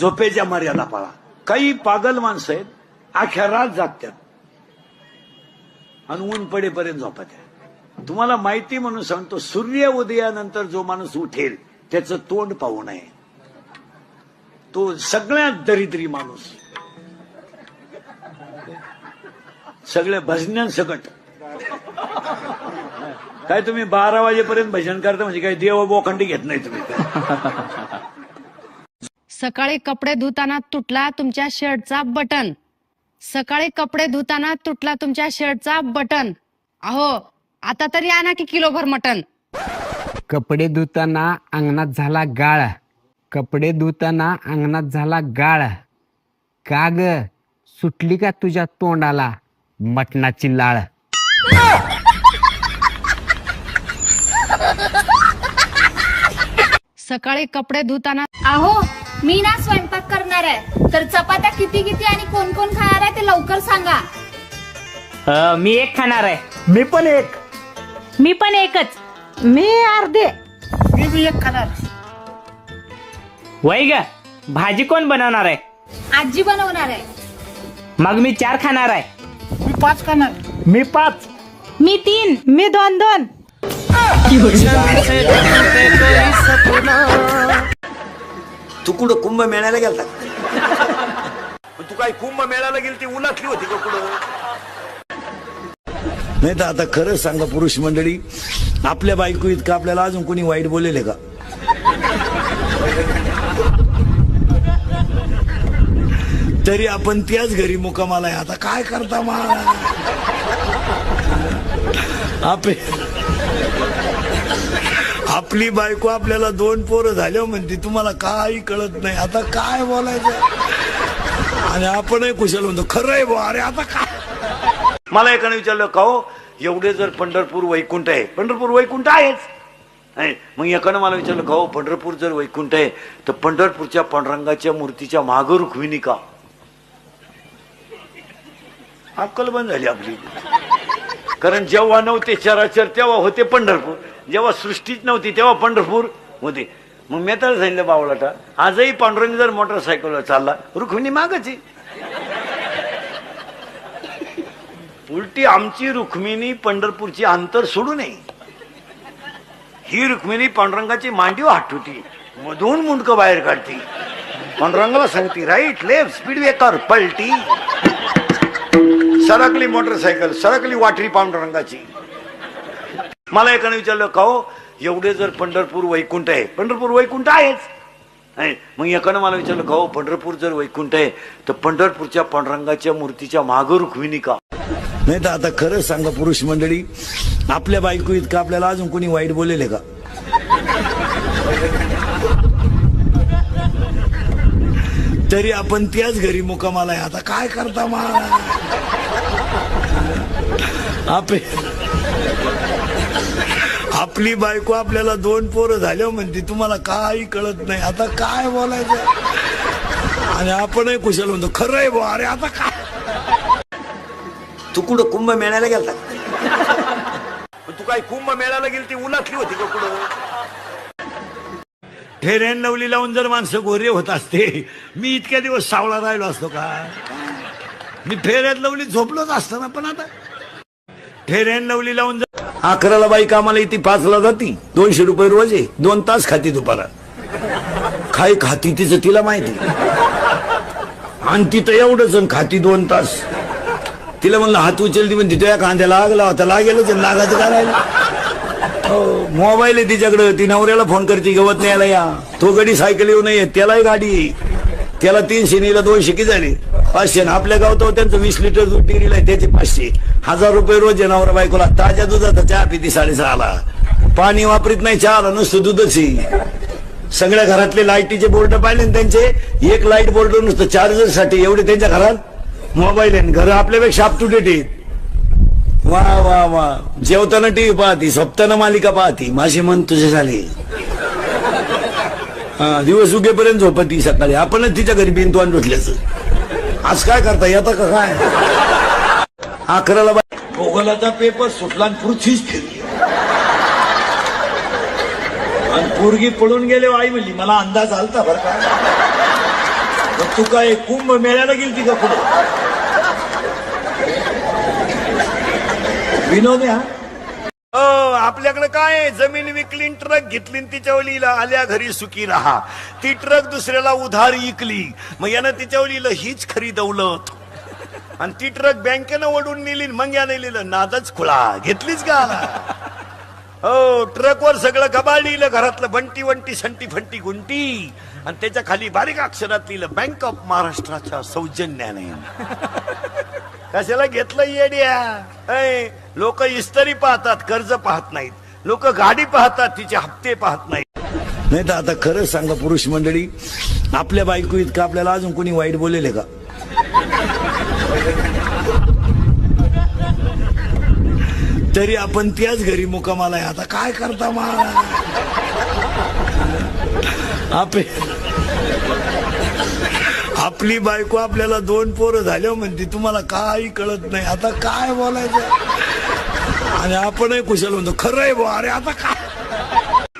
झोपेच्या मर्यादा पाळा. काही पागल माणसं आहेत अख्या रात जागत्यात आणि ऊन पडेपर्यंत झोपत आहे तुम्हाला माहिती म्हणून सांगतो सूर्य उदयानंतर जो माणूस उठेल त्याचं तोंड पाहू नये. तो सगळ्यात दरिद्री माणूस. सगळ्या भजन्यांसकट काय तुम्ही बारा वाजेपर्यंत भजन करता म्हणजे काय देव बोखंडी घेत नाही तुम्ही. सकाळी कपडे धुताना तुटला तुमच्या शर्टचा बटन. सकाळी कपडे धुताना तुटला तुमच्या शर्टचा बटन. अहो आता तरी आणा की किलोभर मटन कपडे धुताना अंगणात झाला गाळ. कपडे धुताना अंगणात झाला गाळ. का ग? सुटली का तुझ्या तोंडाला मटणाची लाळ? सकाळी कपडे धुताना अहो मी ना स्वयंपाक करणार आहे. तर चपात्या किती किती आणि कोण कोण खाणार आहे ते लवकर सांगा. अ, मी एक खाणार आहे. मी पण एक. मी पण एकच. मी अर्धे. वय ग भाजी कोण बनवणार आहे? आजी बनवणार आहे. मग मी चार खाणार आहे. मी पाच मी तीन. मी दोन दोन. तू कुठं कुंभ मेळ्याला गेलता? तू काय कुंभ मेळ्याला गेली ती उलाटली होती का कुठं? नाही तर आता खरं सांगा पुरुष मंडळी आपल्या बायको इतकं आपल्याला अजून कोणी वाईट बोलेले का? तरी आपण त्याच घरी मुकामाला आहे. आता काय करता मा? आपे आपली बायको आपल्याला दोन पोरं झाल्या म्हणते तुम्हाला काही कळत नाही. आता काय बोलायचं? आणि आपणही कुशल म्हणतो खरं आहे बुवा, अरे आता काय? मला एकाने विचारलं का हो एवढे जर पंढरपूर वैकुंठ आहे पंढरपूर वैकुंठ आहेच. आहे. मग एकानं मला विचारलं का हो पंढरपूर जर वैकुंठ आहे तर पंढरपूरच्या पांडुरंगाच्या मूर्तीच्या मागं रुखविणी का? अक्कल बंद झाली आपली. कारण जेव्हा नव्हते चराचर तेव्हा होते पंढरपूर. जेव्हा सृष्टीच नव्हती तेव्हा पंढरपूर होते. मग मी तर सांगितलं बावळाटा आजही पांडुरंग जर मोटरसायकलवर चालला रुक्मिणी मागच उलटी आमची रुक्मिणी पंढरपूरची अंतर सोडू नये. ही रुक्मिणी पांडुरंगाची मांडीव हाटुटी मधून मुंडकं बाहेर काढते. पांडुरंगाला सांगते राईट लेफ्ट स्पीड वेकर पलटी. सरकली मोटरसायकल सरकली वाटरी पांडुरंगाची. मला एकाने विचारलं का हो? एवढे जर पंढरपूर वैकुंठ आहे. पंढरपूर वैकुंठ आहेच. आहे. मग एकानं मला विचारलं का हो? पंढरपूर जर वैकुंठ आहे तर पंढरपूरच्या पांडुरंगाच्या मूर्तीच्या मागं रुखविणी का नाही तर आता खरंच सांगा पुरुष मंडळी आपल्या बायको इतकं आपल्याला अजून कोणी वाईट बोलेले का? तरी आपण त्याच घरी मुकामाला आहे. आता काय करता मा आपे आपली बायको आपल्याला दोन पोरं झाल्या म्हणते तुम्हाला काही कळत नाही. आता काय बोलायचं? आणि आपणही कुशल म्हणतो खरं आहे बुवा, अरे आता काय? तू कुठं कुंभ मेळ्याला गेलता? तू काय कुंभ मेळ्याला गेली ती उलाटली होती का कुठं? फेऱ्यान लवली लावून जर माणसं गोरे होत असते मी इतक्या दिवस सावळा राहिलो असतो का? मी फेऱ्यात लवली झोपलोच असतो ना पण आता. फेऱ्यान लवली लावून जर अकराला बाई कामाला येते पाचला जाती. दोनशे रुपये रोज आहे. दोन तास खाती दुपारा. काय खाती तिचं तिला माहिती. आणि तिथं एवढंच खाती दोन तास. तिला म्हणलं हात उचलती म्हणते तुझ्या कांद्याला लागला होता. लागेलच लागायचं काय राहिलं हो, मोबाईल आहे तिच्याकडं. ती नवऱ्याला फोन करते गवत न्यायला या. तो गडी सायकल येऊ नये त्यालाही गाडी. आहे. त्याला तीनशे निला दोनशे की झाले? पाचशे. आणि आपल्या गावात त्यांचं वीस लिटर दूध डेअरीला आहे त्याचे पाचशे. हजार रुपये रोज आहे बायकोला. ताज्या दुधाचा चहा पिती साडेसहाला पाणी वापरीत नाही चहाला नुसतं दूधच आहे. सगळ्या घरातले लाईटीचे बोर्ड पाहिले ना त्यांचे? एक लाइट बोर्ड नुसतं चार्जरसाठी एवढे त्यांच्या घरात? मोबाईल आहे घर आपल्यापेक्षा अप टू डेट आहेत. वा वा वा. जेवताना टीव्ही पाहती स्वप्ताना मालिका पाहती. माझे मन तुझे झाले. दिवस उगेपर्यंत झोपती सकाळी. आपणच तिच्या घरी बिनतोंड धुतल्याचं आज काय करता येतं का काय? अकराला बाय भूगोलाचा पेपर सुटला आणि पृथ्वीच फिरली. आणि पोरगी पळून गेले आई म्हणली मला अंदाज आलता बरं का? तू काय कुंभ मेळ्याला गेली का पुढे? विनोद हा. आपल्याकडे काय जमीन विकली ट्रक घेतली तिच्यावर लिहिलं आल्या घरी सुखी राहा. ती ट्रक दुसऱ्याला उधार इकली मग यानं तिच्यावर लिहिलं हीच खरी दौलत. आणि ती ट्रक बँकेनं ओढून नेली मग यानं लिहिलं नादच खुळा घेतलीच का? आला हो ट्रकवर सगळं कबाड लिहिलं घरातलं बंटी वंटी संटी फंटी गुंटी. आणि त्याच्याखाली बारीक अक्षरात लिहिलं बँक ऑफ महाराष्ट्राच्या सौजन्याने. कशाला घेतलं येड्या? लोक इस्तरी पाहतात कर्ज पाहत नाहीत. लोक गाडी पाहतात तिचे हप्ते पाहत नाहीत. नाही तर आता खरं सांगा पुरुष मंडळी आपल्या बायको इतकं आपल्याला अजून कोणी वाईट बोलेले का? तरी आपण त्याच घरी मुकामाला आहे. आता काय करता मला? आपे आपली बायको आपल्याला दोन पोरं झाल्या म्हणते तुम्हाला काही कळत नाही. आता काय बोलायचं? आणि आपणही कुशल म्हणतो खरं आहे बुवा अरे आता काय?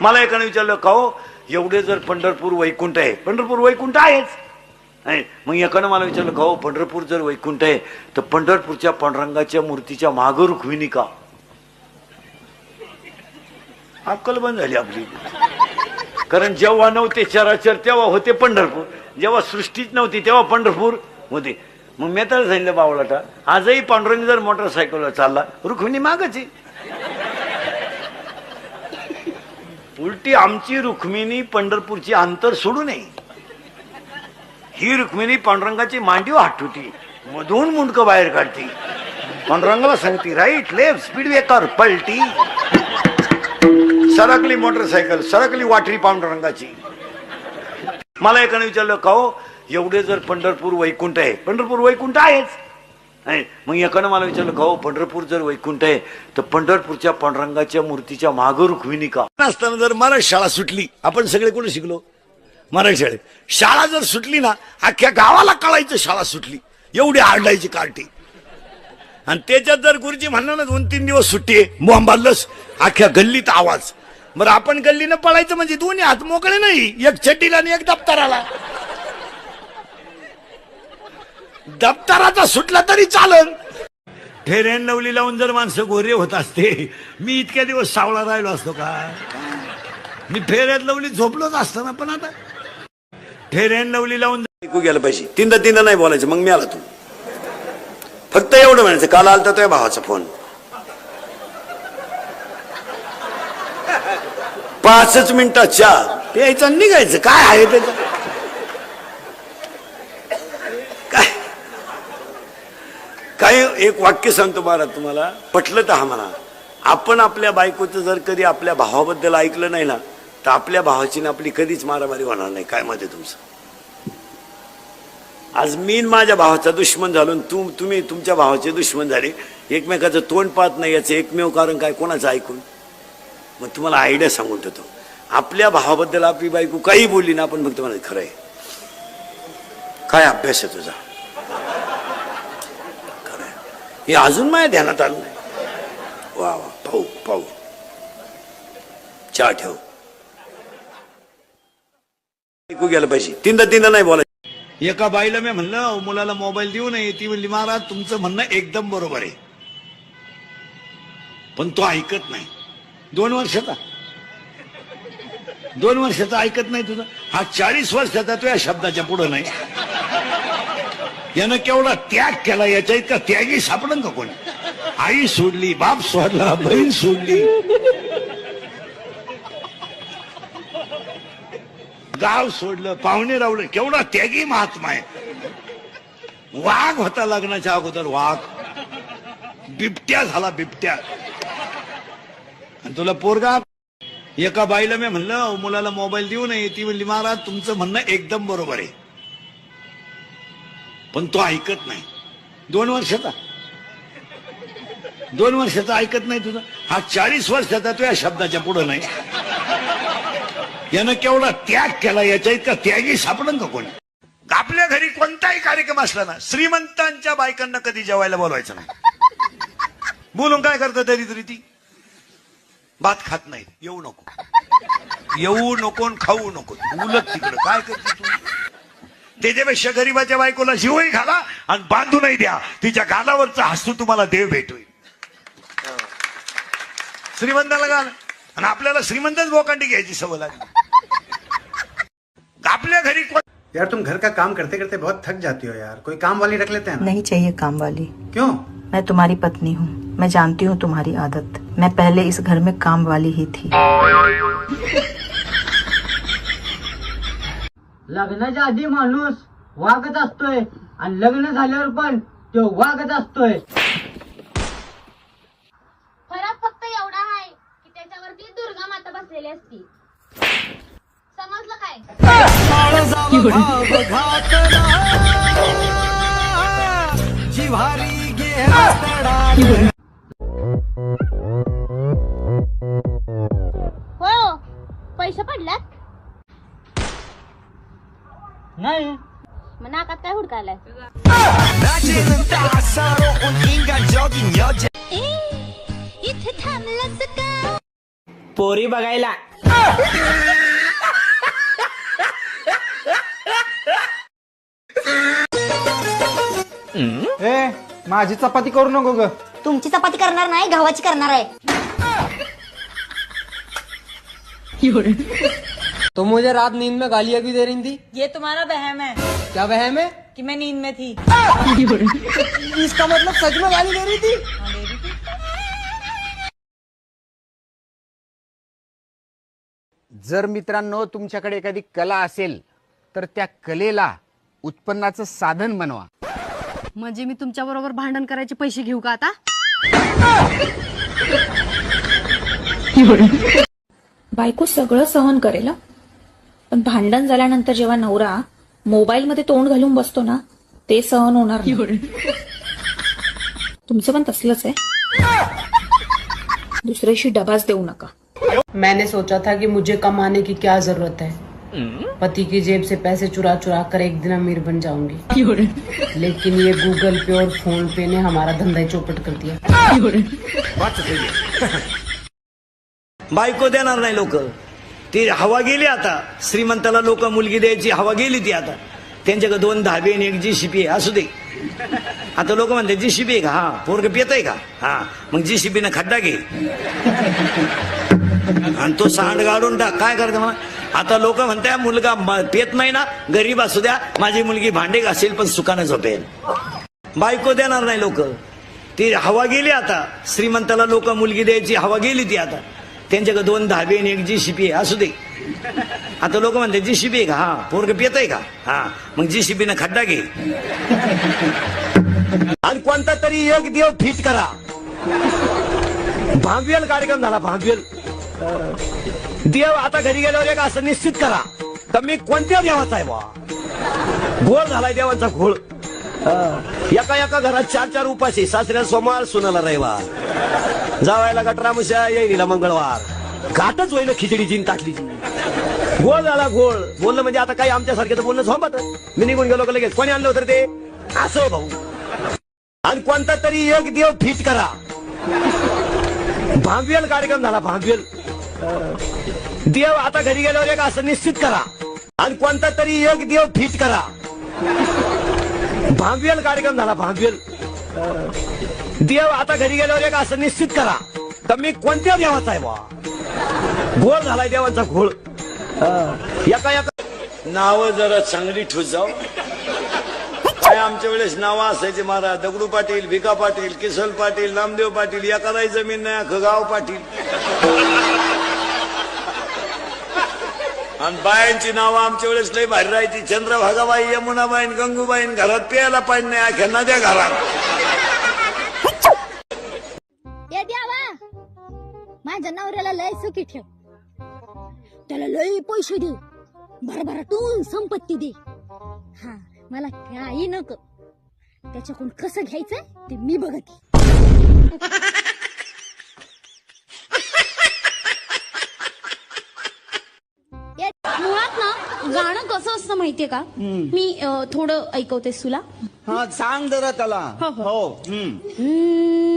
मला एकाने विचारलं का हो एवढे जर पंढरपूर वैकुंठ आहे पंढरपूर वैकुंठ आहेच. मग एकानं मला विचारलं का हो पंढरपूर जर वैकुंठ आहे तर पंढरपूरच्या पांडुरंगाच्या मूर्तीच्या मागं रुखविणी का अक्कल बंद झाली आपली. कारण जेव्हा नव्हते चराचर तेव्हा होते पंढरपूर. जेव्हा सृष्टीच नव्हती तेव्हा पंढरपूर होते. मग मी तर सांगितलं बावळाटा आजही पांडुरंग जर मोटरसायकलवर चालला रुक्मिणी मागच उलटी आमची रुक्मिणी पंढरपूरची अंतर सोडू नये. ही रुक्मिणी पांडुरंगाची मांडीव हाटवती मधून मुंडकं बाहेर काढती. पांडुरंगाला सांगती राईट लेफ्ट स्पीड ब्रेकर पलटी. सरकली मोटरसायकल सरकली वाटरी पांडुरंगाची. मला एकाने विचारलं का हो? एवढे जर पंढरपूर वैकुंठ आहे. पंढरपूर वैकुंठ आहेच. मग एकानं मला विचारलं का हो? पंढरपूर जर वैकुंठ आहे तर पंढरपूरच्या पांडुरंगाच्या मूर्तीच्या मागं रुखविणी का? असताना जर मराठी शाळा सुटली आपण सगळे कुठे शिकलो? मराठी शाळेत. शाळा जर सुटली ना अख्ख्या गावाला कळायचं शाळा सुटली. एवढी आरडायची कार्टी. आणि त्याच्यात जर गुरुजी म्हणणार ना दोन तीन दिवस सुट्टी आहे मोहम्मदलस अख्ख्या गल्लीत आवाज. बरं आपण गल्लीनं पळायचं म्हणजे दोन्ही हात मोकळे नाही. एक चड्डीला आणि एक दप्तराला. दप्तराचा सुटला तरी चालन. फेऱ्यान लवली लावून जर माणसं गोरे होत असते मी इतक्या दिवस सावळा राहिलो असतो का? मी फेऱ्यात लवली झोपलोच असतो ना पण आता. फेऱ्यान लवली लावून ऐकू गेलं पाहिजे. तीनदा तीनदा नाही बोलायचं मग मी आला तू. फक्त एवढं म्हणायचं काल आलता तुझ्या भावाचा फोन. पाचच मिनिटात चहा प्यायचं आणि निघायचं. काय आहे त्याचं काय? काय एक वाक्य सांगतो महाराज तुम्हाला. पटलं तर हा म्हणा. आपण आपल्या बायकोचं जर कधी आपल्या भावाबद्दल ऐकलं नाही ना तर आपल्या भावाची ना आपली कधीच मारामारी होणार नाही. काय मत आहे तुमचं? आज मी माझ्या भावाचा दुश्मन झालो आणि तू तुम्ही तुमच्या भावाचे दुश्मन झाले. एकमेकाचं तोंड पाहत नाही याचं एकमेव कारण काय? कोणाचं ऐकून? मग तुम्हाला आयडिया सांगून ठेवतो. आपल्या भावाबद्दल आपली बायको काही बोलली ना आपण फक्त म्हणायचं खरं आहे काय अभ्यास आहे तुझा? खरं आहे. हे अजून माझ्या ध्यानात आलं नाही. वा वा पाहू पाहू. चहा ठेव. ऐकू गेलं पाहिजे. तीनदा तीनदा नाही बोलायचं. एका बाईला मी म्हणलं "अहो, मुलाला मोबाईल देऊ नये. ती म्हणली महाराज तुमचं म्हणणं एकदम बरोबर आहे. पण तो ऐकत नाही. दोन वर्षाचा दोन वर्षाचा ऐकत नाही तुझं. हा चाळीस वर्षाचा तो या शब्दाच्या पुढं नाही. यानं केवढा त्याग केला याच्या इतका त्यागी सापडन का कोणी? आई सोडली बाप सोडला बहीण सोडली. गाव सोडलं पाहुणे रावलं केवढा त्यागी महात्मा आहे. वाघ होता लग्नाच्या अगोदर वाघ. बिबट्या झाला बिबट्या. तुला पोरगा? एका बाईला मी म्हणलं मुलाला मोबाईल देऊ नये. ती म्हणली महाराज तुमचं म्हणणं एकदम बरोबर आहे. पण तो ऐकत नाही. दोन वर्षाचा. दोन वर्षाचा ऐकत नाही तुझं. हा चाळीस वर्षाचा तो या शब्दाच्या पुढं नाही. यानं केवढा त्याग केला याच्या इतका त्यागी सापडन का कोणी? आपल्या घरी कोणताही कार्यक्रम असला ना श्रीमंतांच्या बायकांना कधी जेवायला बोलवायचं नाही. बोलून काय करतं तरी तरी ती? भात खात नाही येऊ नको. येऊ नको खाऊ नको. उलट तिकडं. काय करते तू? त्याच्यापेक्षा गरीबाच्या बायकोला जीवही घाला आणि बांधूनही द्या तिच्या गालावरचा हसू तुम्हाला देव भेटोय श्रीमंताला घाल. आणि आपल्याला श्रीमंतच बोकांडी घ्यायची सवय लागली. आपल्या घरी कोण यार तुम घर का काम करते करते बहुत थक जाती हो यार. कोई काम वाली रख लेते हैं ना? नहीं चाहिए काम वाली क्यों? मैं तुम्हारी पत्नी हूँ। मैं जानती हूँ तुम्हारी आदत। मैं पहले इस घर में काम वाली ही थी। लग्नाच्या आधी माणूस वागत असतोय आणि लग्न झाल्यावर पण तो वागत असतोय. फरक फक्त एवढा आहे की त्याच्यावरती दुर्गा माता बसलेली असती. समजलं काय? हो पैसे पडल्यात नाही. मग नाकात काय हुडकायलाय इथे का? पोरी बघायला. ए माझी चपाती करू नको ग. तुमची चपाती करणार नाही गव्हाची करणार आहे. तो मुझे रात नींद में गालियां भी दे रही थी? ये तुम्हारा बहम है। क्या वहम है? कि मैं नींद में थी। इसका मतलब सच में गाली दे रही थी। जर मित्रांनो तुमच्याकडे एखादी कला असेल तर त्या कलेला उत्पन्नाचं साधन बनवा. म्हणजे मी तुमच्या बरोबर भांडण करायचे पैसे घेऊ का आता? बायको सगळं सहन करेल हं. पण भांडण झाल्यानंतर जेव्हा नवरा मोबाईल मध्ये तोंड घालून बसतो ना ते सहन होणार नाही. तुमचं पण तसलंच आहे. दुसऱ्याशी डबाच देऊ नका. मैंने सोचा था कि मुझे कमाने की क्या जरूरत है। पति की जेब से पैसे चुरा चुरा कर एक दिन अमीर बन जाऊंगी। लेकिन ये गूगल पे और फोन पे ने हमारा धंधा ही चौपट कर दिया। बायको देणार नाही लोक. ती हवा गेली आता. श्रीमंताला लोक मुलगी द्यायची हवा गेली ती आता. त्यांच्याकडे दोन धाबे आणि एक जी शिपी असू दे. आता लोक म्हणते जी शिपी आहे का? हा पोरग पेत आहे का? हा मग जी शिपीनं खड्डा घे. आणि तो सांड गाडून टाक. काय करते मला आता लोक म्हणताय मुलगा पेत नाही ना? गरीब असू द्या. माझी मुलगी भांडे घासेल पण सुखानं झोपेल. बायको देणार नाही लोक. ती हवा गेली आता. श्रीमंताला लोक मुलगी द्यायची हवा गेली ती आता. त्यांच्याकडे दोन धाबे आणि एक जी शिपी आहे. असू दे. आता लोक म्हणते जी शिपी आहे का? हा. पोरग पेत आहे का? हा. मग जी शिपीनं खड्डा घे. आणि कोणता तरी एक देव फिट करा. भांगवेल कार्यक्रम झाला भांगवेल देव आता घरी गेल्यावर एक असं निश्चित करा तर मी कोणत्या देवाचा आहे बा घोळ झालाय देवाचा घोळ. एका एका घरात चार चार उपाशी सासऱ्या सोमवार सुनाला रविवार. जावायला गटरामुशा येईला मंगळवार. घाटच होईल खिचडी आणि ताटलीची गोळ झाला गोळ बोललं म्हणजे आता काही आमच्यासारखे तर बोलणं झोपत मी निघून गेलो का लगेच? कोणी आणलं होतं ते? असं हो भाऊ. आणि कोणता तरी एक देव फिट करा. भांगवेल कार्यक्रम झाला भांगवेल. देव आता घरी गेल्यावर एक असं निश्चित करा. आणि कोणता तरी एक देव फिट करा. भांगवेल कार्यक्रम झाला भांगवेल देव आता घरी गेल्यावर एक असं निश्चित करा. तर मी कोणत्या देवाचा आहे बा? घोळ झालाय देवाचा घोळ. एका एका नाव जरा चांगली ठोस जाऊ. काय आमच्या वेळेस नावं असायचे महाराज? दगडू पाटील भिका पाटील किसल पाटील नामदेव पाटील एखादाही जमीन नाही अख्खं गाव पाटील. आणि बायांची नावं आमच्या वेळेस लई भारी राहायची. चंद्रभागाबाई यमुनाबाईन गंगूबाईन घरात प्यायला पाणी नाही द्या नद्या घरात. ये द्यावा माझ्या नवऱ्याला लय सुखी ठेव. त्याला लय पैसे दे. भरभराटून संपत्ती दे. हा मला काही नको. त्याच्याकडून कसं घ्यायचं ते मी बघते. कसं असतं माहितीये का? मी अं, थोडं ऐकवते तुला हा सांग जरा त्याला. हो सुया घे